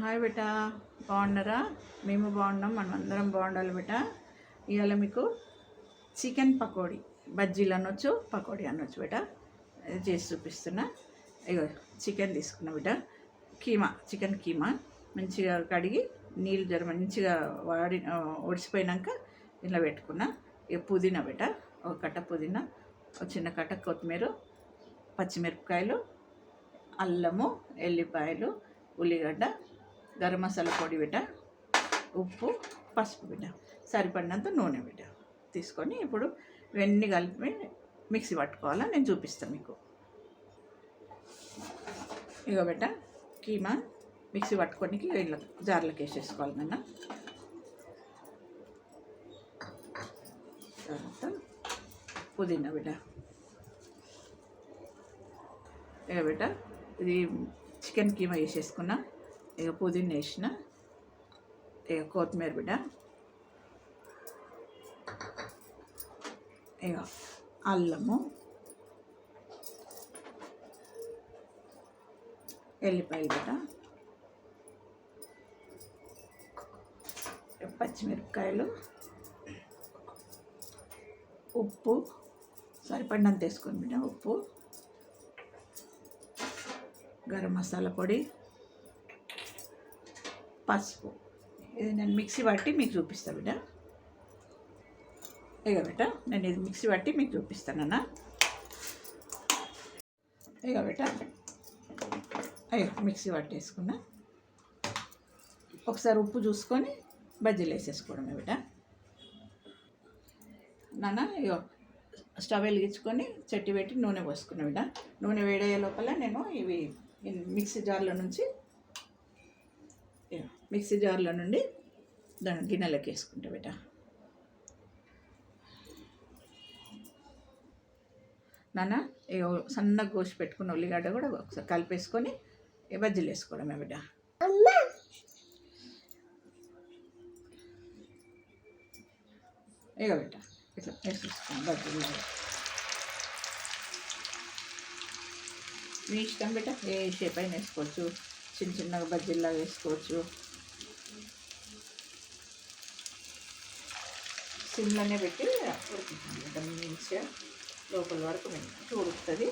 Hi బిట బాగున్నారా? మేము బాగున్నాం మనం అందరం బాగుండాలి బిట. ఇవాళ మీకు చికెన్ పకోడీ బజ్జీలు అనొచ్చు పకోడీ అనొచ్చు బిట. చేసి చూపిస్తున్నా. ఇగో చికెన్ తీసుకున్నా బిట. కీమా చికెన్ కీమా. మంచిగా కడిగి నీళ్ళు జర మంచిగా వాడి ఒడిసిపోయినాక ఇలా పెట్టుకున్నా. ఇక పుదీనా బేట ఒక కట్ట పుదీనా ఒక చిన్న కట్ట కొత్తిమీర పచ్చిమిరపకాయలు అల్లము ఎల్లిపాయలు ఉల్లిగడ్డ గరం మసాలా పొడి బిడ్డ ఉప్పు పసుపు బిడ్డ సరిపడినంత నూనె బిడ్డ తీసుకొని ఇప్పుడు ఇవన్నీ కలిపి మిక్సీ పట్టుకోవాలా నేను చూపిస్తాను మీకు. ఇగో బిడ్డ కీమా మిక్సీ పట్టుకోనికి ఇలా జార్లోకి వేసేసుకోవాలి నాన్న. తర్వాత పుదీనా బిడ్డ ఇక బిడ్డ ఇది చికెన్ కీమా వేసేసుకున్నా. ఇక పుదీనా వేసిన. ఇక కొత్తిమీర బిడ్డ. ఇక అల్లము. ఎల్లిపాయలు బిడ్డ. ఇక పచ్చిమిరపకాయలు. ఉప్పు. సరిపడినంత వేసుకోండి బిడ్డ ఉప్పు. గరం మసాలా పొడి. పసుపు. ఇది నేను మిక్సీ పట్టి మీకు చూపిస్తాను బిడ్డ. ఇక బిడ్డ నేను ఇది మిక్సీ పట్టి మీకు చూపిస్తానన్నా ఇక బిడ్డ అయ్యో మిక్సీ పట్టేసుకున్నా. ఒకసారి ఉప్పు చూసుకొని బజ్జీలు వేసేసుకోవడమే బిడ్డ. నాన్న ఇగో స్టవ్ వెలిగించుకొని చెట్టు పెట్టి నూనె పోసుకున్నా బిడ్డ. నూనె వేడయ్యే లోపల నేను ఇవి మిక్సీ జార్లో నుంచి మిక్సీ జార్లో నుండి దాని గిన్నెలోకి వేసుకుంటా బిడ్డ. నాన్న ఇగో సన్నగా కోసి పెట్టుకున్న ఉల్లిగడ్డ కూడా ఒకసారి కలిపేసుకొని బజ్జీలు వేసుకోవడమే బిడ్డ. ఇక బిడ్డ ఇట్లా వేసేసుకోండి బజ్జీలు మీ ఇష్టం బిడ్డ ఏ షేప్ అయినా వేసుకోవచ్చు. చిన్న చిన్నగా బజ్జీలా వేసుకోవచ్చు. సిమ్లోనే పెట్టి ఉడికించండి మంచిగా లోపల వరకు మంచిగా ఉడుకుతుంది.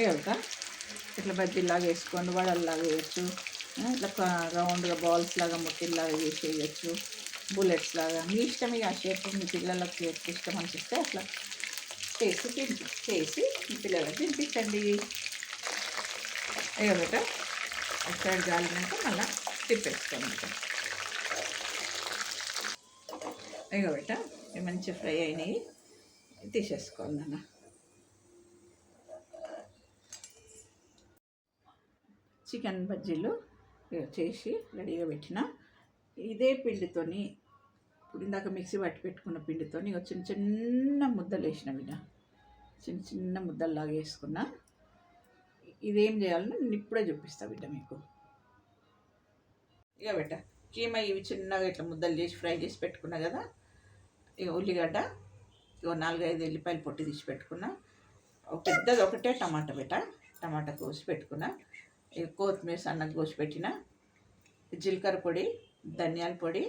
ఇక ఇట్లా బజ్జీలాగా వేసుకోండి వడల్లాగా వేయచ్చు. ఇట్లా రౌండ్గా బాల్స్ లాగా ముట్టిల్లాగా చేసి వేయచ్చు బుల్లెట్స్ లాగా. మీ ఇష్టం ఇక ఆ షేప్ మీ పిల్లలకు ఎట్లా ఇష్టం అనిపిస్తే అట్లా. చేసి తినిపి చేసి మీ పిల్లలకు తినిపించండి ఏమిట ఒకసారి జాలినాక మళ్ళీ తిప్పేసుకోండి బేట మంచి ఫ్రై అయినాయి. తీసేసుకోండి అన్న చికెన్ బజ్జీలు చేసి రెడీగా పెట్టిన. ఇదే పిండితోని ఇప్పుడు ఇందాక మిక్సీ పట్టి పెట్టుకున్న పిండితోని ఇక చిన్న చిన్న ముద్దలు వేసిన బిడ్డ చిన్న చిన్న ముద్దల్లాగా వేసుకున్నా. ఇదేం చేయాలని నేను ఇప్పుడే చూపిస్తా బిడ్డ మీకు. ఇక బిడ్డ కీమా ఇవి చిన్నగా ఇట్లా ముద్దలు చేసి ఫ్రై చేసి పెట్టుకున్నా కదా ఇక ఉల్లిగడ్డ ఇక నాలుగైదు ఎల్లిపాయలు పొట్టి తీసి పెట్టుకున్నా. ఒక పెద్దది ఒకటే టమాటా బిడ్డ టమాటా కోసి పెట్టుకున్నా. ఇక కొత్తిమీర సన్నగా కోసి పెట్టిన. జీలకర్ర పొడి ధనియాల పొడి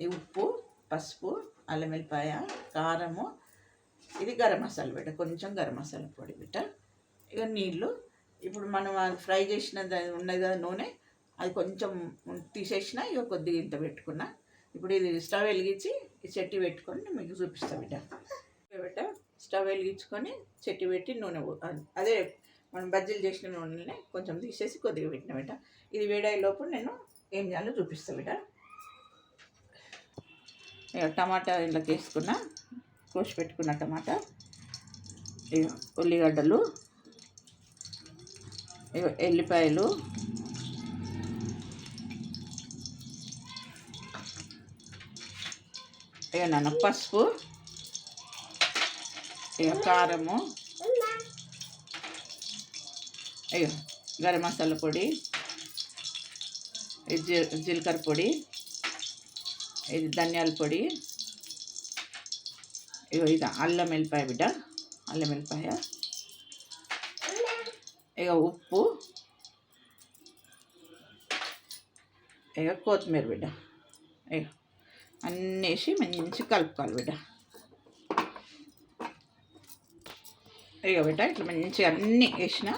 ఈ ఉప్పు పసుపు అల్లం వెల్లిపాయ కారము ఇది గరం మసాలా బిడ్డ కొంచెం గరం మసాలా పొడి బిడ్డ ఇక నీళ్ళు ఇప్పుడు మనం అది ఫ్రై చేసిన ఉన్నది కదా నూనె అది కొంచెం తీసేసిన ఇక కొద్దిగా ఇంత పెట్టుకున్నా. ఇప్పుడు ఇది స్టవ్ వెలిగించి ఈ చెట్టు పెట్టుకొని మీకు చూపిస్తా బిడ్డ. బిడ్డ స్టవ్ వెలిగించుకొని చెట్టు పెట్టి నూనె అదే మనం బజ్జీలు చేసిన నూనెనే కొంచెం తీసేసి కొద్దిగా పెట్టిన బిడ్డ. ఇది వేడయ్యే లోపు నేను ఏం చేయాలో చూపిస్తా బిడ్డ. టమాటా ఇంట్లోకి వేసుకున్న కోసి పెట్టుకున్న టమాటా ఉల్లిగడ్డలు ఎల్లిపాయలు ఏమన్నా పసుపు ఇక కారము ఇక గరం మసాలా పొడి ఇది జీలకర్ర పొడి ఇది ధనియాల పొడి ఇగో ఇది అల్లం వెల్లిపాయ బిడ్డ అల్లం వెల్లిపాయ ఇక ఉప్పు ఇక కొత్తిమీర బిడ్డ ఇక అన్నీ వేసి మంచి కలుపుకోవాలి బిడ్డ. ఇక బిడ్డ ఇట్లా మంచిగా అన్నీ వేసిన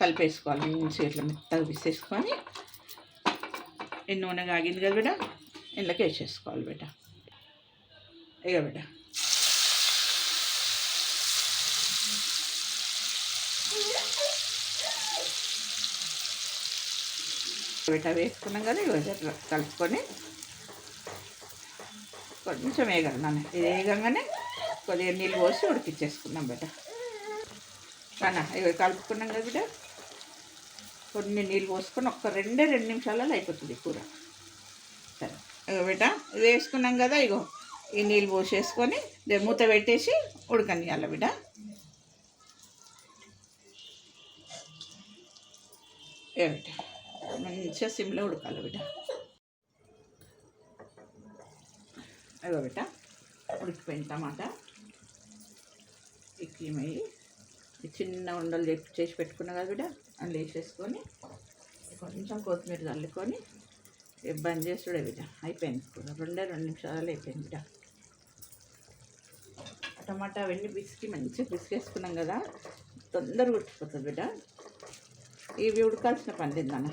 కలిపేసుకోవాలి మంచిగా ఇట్లా మెత్తగా పిసేసుకొని ఈ నూనె కాగింది కదా బిడ్డ? ఇంట్లోకి వేసేసుకోవాలి బిడ్డ. ఇక బిడ్డ. బిడ్డ వేసుకున్నాం కదా ఇక కలుపుకొని కొంచెం వేయగలను నాన్న ఇది వేగంగానే కొద్దిగా నీళ్ళు పోసి ఉడికిచ్చేసుకున్నాం బిడ్డ. కానీ ఇవి కలుపుకున్నాం కదా బిడ్డ. కొన్ని నీళ్ళు పోసుకొని ఒక్క రెండే రెండు నిమిషాలలో అయిపోతుంది కూర. సరే. ఇగో బిడ్డ ఇది వేసుకున్నాం కదా ఇగో ఈ నీళ్ళు పోసేసుకొని మూత పెట్టేసి ఉడకనియాల బిడ్డ. ఏ బిడ్డ మంచిగా సిమ్లో ఉడకాలి బిడ్డ. అదో బిడ్డ ఉడికిపోయిన టమాటా ఎక్కిమయ్యి ఈ చిన్న ఉండలు చేసి- చేసి పెట్టుకున్నా కదా బిడ్డ అందులో వేసేసుకొని కొంచెం కొత్తిమీర చల్లుకొని బంద్ చేసుడే బిడ్డ అయిపోయింది కూర రెండే రెండు నిమిషాలు అయిపోయింది బిడ్డ. టమాటా అవన్నీ పిసికి మంచిగా పిసికేసుకున్నాం కదా తొందరగా ఉడికిపోతుంది బిడ్డ. ఇవి ఉడకాల్సిన పని తిందన్న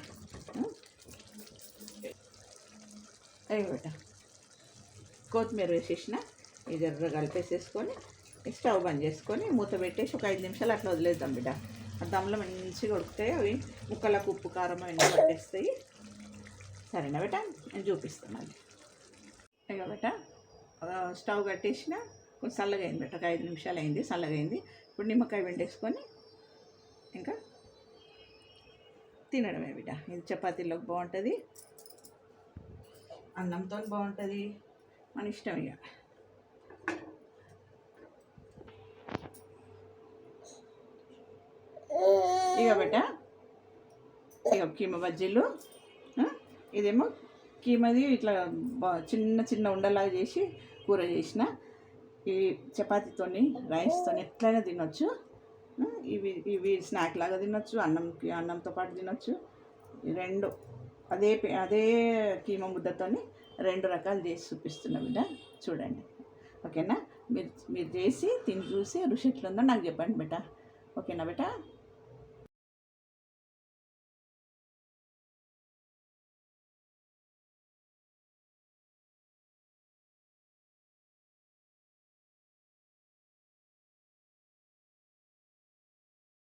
అయ్యి బిడ్డ కొత్తిమీర వేసేసిన ఇది ఎర్ర కలిపేసేసుకొని స్టవ్ బంద్ చేసుకొని మూత పెట్టేసి ఒక ఐదు నిమిషాలు అట్లా వదిలేద్దాం బిడ్డ. ఆ దమ్లో మంచిగా ఉడుకుతాయి అవి ముక్కలకు ఉప్పు కారం అవన్నీ పట్టేస్తాయి. సరేనా బేట నేను చూపిస్తాను మళ్ళీ. ఇక బేట స్టవ్ కట్టేసిన కొంచెం చల్లగా అయింది బేట ఒక ఐదు నిమిషాలు అయింది చల్లగా అయింది. ఇప్పుడు నిమ్మకాయ వెండేసుకొని ఇంకా తినడమే బిడ్డ. ఇది చపాతీలోకి బాగుంటుంది అన్నంతో బాగుంటుంది. మన ఇష్టం ఇక. ఇక బెట్ట ఇక కీమ బజ్జీలు ఇదేమో కీమది ఇట్లా బా- చిన్న చిన్న ఉండలాగా చేసి కూర చేసిన. ఈ చపాతీతోని రైస్తోని ఎట్లయినా తినొచ్చు. ఇవి ఇవి స్నాక్ లాగా తినొచ్చు అన్నంకి అన్నంతో పాటు తినొచ్చు. రెండు అదే పే- అదే కీమ ముద్దతోని రెండు రకాలు చేసి చూపిస్తున్నా బిడ్డ. చూడండి. ఓకేనా? మీరు మీరు చేసి తిని చూసి రుచి ఎట్లుందో నాకు చెప్పండి బిడ్డ. ఓకేనా బిడ్డ?